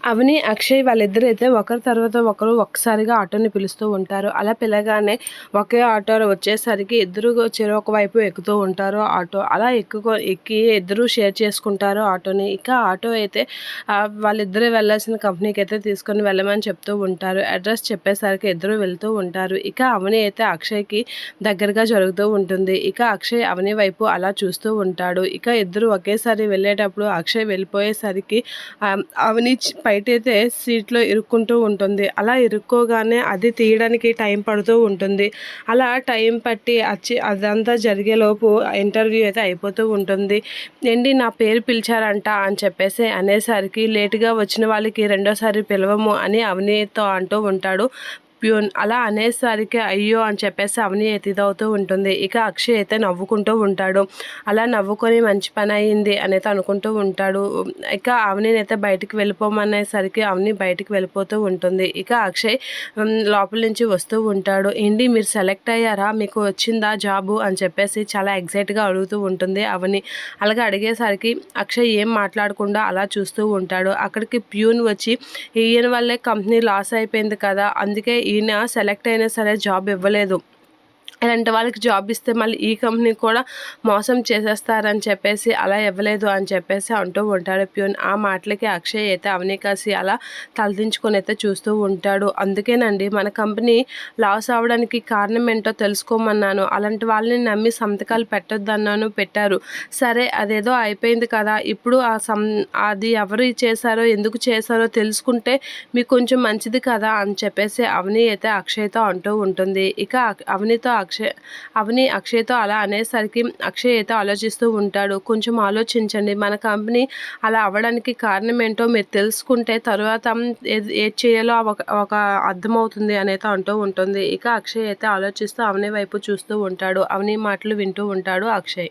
అవని అక్షయ్ వాళ్ళిద్దరైతే అయితే ఒకరి తర్వాత ఒకరు ఒక్కసారిగా ఆటోని పిలుస్తూ ఉంటారు. అలా పిలగానే ఒకే ఆటోలో వచ్చేసరికి ఇద్దరు చెరొక వైపు ఎక్కుతూ ఉంటారు ఆటో. అలా ఎక్కుకో ఎక్కి ఇద్దరు షేర్ చేసుకుంటారు ఆటోని. ఇక ఆటో అయితే వాళ్ళిద్దరు వెళ్ళాల్సిన కంపెనీకి అయితే తీసుకొని వెళ్ళమని చెప్తూ ఉంటారు. అడ్రస్ చెప్పేసరికి ఇద్దరు వెళ్తూ ఉంటారు. ఇక అవని అయితే అక్షయ్కి దగ్గరగా జరుగుతూ ఉంటుంది. ఇక అక్షయ్ అవని వైపు అలా చూస్తూ ఉంటాడు. ఇక ఇద్దరు ఒకేసారి వెళ్ళేటప్పుడు అక్షయ్ వెళ్ళిపోయేసరికి అవని బయట బయటైతే సీట్లో ఇరుక్కుంటూ ఉంటుంది. అలా ఇరుక్కోగానే అది తీయడానికి టైం పడుతూ ఉంటుంది. అలా టైం పట్టి వచ్చి అదంతా జరిగేలోపు ఇంటర్వ్యూ అయితే అయిపోతూ ఉంటుంది. ఏంటి నా పేరు పిలిచారంట అని చెప్పేసి అనేసరికి లేటుగా వచ్చిన వాళ్ళకి రెండోసారి పిలవము అని అవినీతో అంటూ ఉంటాడు. ప్యూన్ అలా అనేసరికి అయ్యో అని చెప్పేసి అవని ఎతిదవుతూ ఇదవుతూ ఉంటుంది. ఇక అక్షయ్ అయితే నవ్వుకుంటూ ఉంటాడు. అలా నవ్వుకొని మంచి పని అయింది అనేది అనుకుంటూ ఉంటాడు. ఇక అవని బయటికి వెళ్ళిపోమనేసరికి అవని బయటికి వెళ్ళిపోతూ ఉంటుంది. ఇక అక్షయ్ లోపల నుంచి వస్తూ ఉంటాడు. ఏంటి మీరు సెలెక్ట్ అయ్యారా? మీకు వచ్చిందా జాబు? అని చెప్పేసి చాలా ఎగ్జైట్గా అడుగుతూ ఉంటుంది అవని. అలాగే అడిగేసరికి అక్షయ్ ఏం మాట్లాడకుండా అలా చూస్తూ ఉంటాడు. అక్కడికి ప్యూన్ వచ్చి ఈయన వల్లే కంపెనీ లాస్ అయిపోయింది కదా. అందుకే ఈయన సెలెక్ట్ అయినా సరే జాబ్ ఇవ్వలేదు. ఇలాంటి వాళ్ళకి జాబ్ ఇస్తే మళ్ళీ ఈ కంపెనీ కూడా మోసం చేసేస్తారని చెప్పేసి అలా ఇవ్వలేదు అని చెప్పేసి అంటూ ఉంటాడు. ప్యూన్ ఆ మాటలకి అక్షయ్ అయితే అవని కాసి అలా తలదించుకొని అయితే చూస్తూ ఉంటాడు. అందుకేనండి మన కంపెనీ లాస్ అవడానికి కారణం ఏంటో తెలుసుకోమన్నాను. అలాంటి వాళ్ళని నమ్మి సంతకాలు పెట్టొద్దన్నాను పెట్టారు. సరే అదేదో అయిపోయింది కదా. ఇప్పుడు ఆ సం అది ఎవరు చేశారో ఎందుకు చేశారో తెలుసుకుంటే మీకు కొంచెం మంచిది కదా అని చెప్పేసి అవని అయితే అక్షయ్తో అంటూ ఉంటుంది. ఇక అవనితో అక్షయ్ అవని అక్షయ్తో అలా అనేసరికి అక్షయ్ అయితే ఆలోచిస్తూ ఉంటాడు. కొంచెం ఆలోచించండి మన కంపెనీ అలా అవ్వడానికి కారణం ఏంటో మీరు తెలుసుకుంటే తర్వాత ఏది ఏది చేయాలో ఒక ఒక అర్థమవుతుంది అనేది అంటూ ఉంటుంది. ఇక అక్షయ్ అయితే ఆలోచిస్తూ అవని వైపు చూస్తూ ఉంటాడు. అవని మాటలు వింటూ ఉంటాడు అక్షయ్.